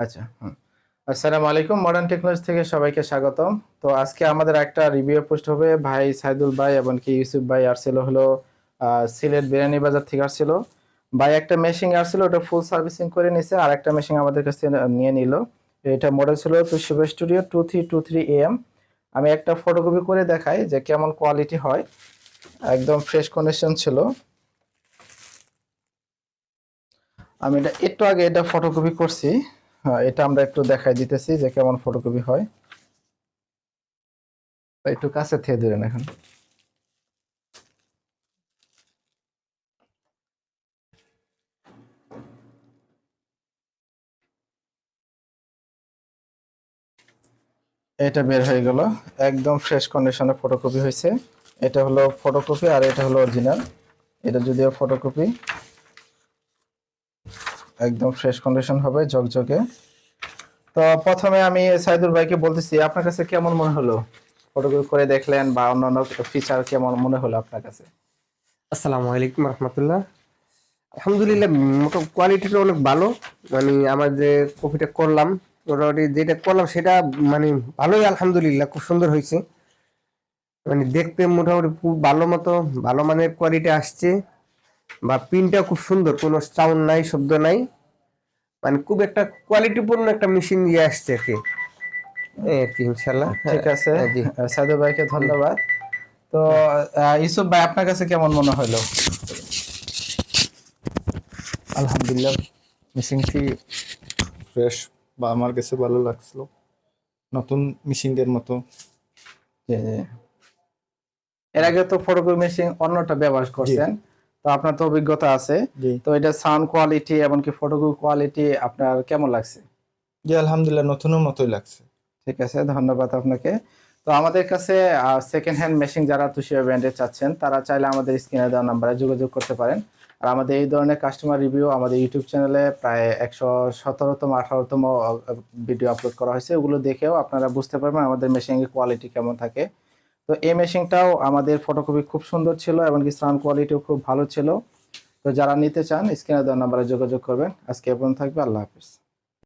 আচ্ছা হুম। আসসালামু আলাইকুম মডার্ন টেকনোলজি থেকে সবাইকে স্বাগতম। তো আজকে আমাদের একটা রিভিউ পোস্ট হবে। ভাই সাইদুল ভাই এবং কি ইউসুফ ভাই আসছিল হলো সিলেট বিরিয়ানি বাজার থেকে আসছিল। ভাই একটা মেশিন আসছিল, ওটা ফুল সার্ভিসিং করে নিছে। আর একটা মেশিন আমাদের কাছে নিয়ে নিল। এটা মডেল ছিল Toshiba studio two three two three M আমি একটা ফটোকপি করে দেখাই যে কেমন কোয়ালিটি হয়। একদম ফ্রেশ কন্ডিশন ছিল। আমি এটা একটু আগে এটা ফটোকপি করছি। এটা আমরা একটু দেখাই দিতেছি যে কেমন ফটোকপি হয়। একটু কাছে থেকে দিলেন এখন। এটা বের হয়ে গেল। একদম ফ্রেশ কন্ডিশনে ফটোকপি হয়েছে। এটা হলো ফটোকপি আর এটা হলো অরিজিনাল এটা যদিও ফটোকপি একদম ফ্রেশ কন্ডিশন হবে, ঝকঝকে। তো প্রথমে আমি সাইদুল ভাইকে বলতেছি, আপনার কাছে কেমন মনে হলো? ফটোকপি করে দেখলেন বা অন্যান্য ফিচার কেমন মনে হলো আপনার কাছে? আসসালামু আলাইকুম রহমতুল্লাহ। আলহামদুলিল্লাহ, মোটা কোয়ালিটিটা অনেক ভালো। মানে আমার যে কপিটা করলাম, মোটামুটি যেটা করলাম সেটা মানে ভালোই, আলহামদুলিল্লাহ, খুব সুন্দর হয়েছে। মানে দেখতে মোটামুটি খুব ভালো মতো, ভালো মানের কোয়ালিটি আসছে। বা পিনটা খুব সুন্দর কোনো সাউন্ড নাই শব্দ নাই। মানে খুব একটা কোয়ালিটিপূর্ণ একটা মেশিন দিয়ে আসছে আর কি ইনশাল্লাহ ঠিক আছে। হ্যাঁ, ভাইকে ধন্যবাদ। তো ইউসুফ ভাই আপনার কাছে কেমন মনে হলো? আলহামদুলিল্লাহ মেশিনটি ফ্রেশ বা আমার কাছে ভালো লাগছিল। নতুন মেশিনদের মতো। এর আগে তো ফটোকপি মেশিন অন্যটা ব্যবহার করছেন। তো আপনার তো অভিজ্ঞতা আছে। তো এটা সাউন্ড কোয়ালিটি এমনকি ফটোকপি কোয়ালিটি আপনার কেমন লাগছে? জি আলহামদুলিল্লাহ নতুনের মতোই লাগছে। ঠিক আছে ধন্যবাদ আপনাকে। তো আমাদের কাছে সেকেন্ড হ্যান্ড মেশিন যারা তুষিয়া ব্র্যান্ডে চাচ্ছেন তারা চাইলে আমাদের স্ক্রিনে দেওয়া নাম্বারে যোগাযোগ করতে পারেন। আর আমাদের এই ধরনের কাস্টমার রিভিউ আমাদের ইউটিউব চ্যানেলে প্রায় একশো সতেরোতম আঠারোতম ভিডিও আপলোড করা হয়েছে। ওগুলো দেখেও আপনারা বুঝতে পারবেন আমাদের মেশিনের কোয়ালিটি কেমন থাকে। তো এই মেশিনটাও আমাদের ফটোকপি খুব সুন্দর ছিল এমনকি সাউন্ড কোয়ালিটিও খুব ভালো ছিল। তো যারা নিতে চান স্ক্রিনে দেওয়া নাম্বারে যোগাযোগ করবেন। আজকে এ থাকবে, আল্লাহ হাফিজ।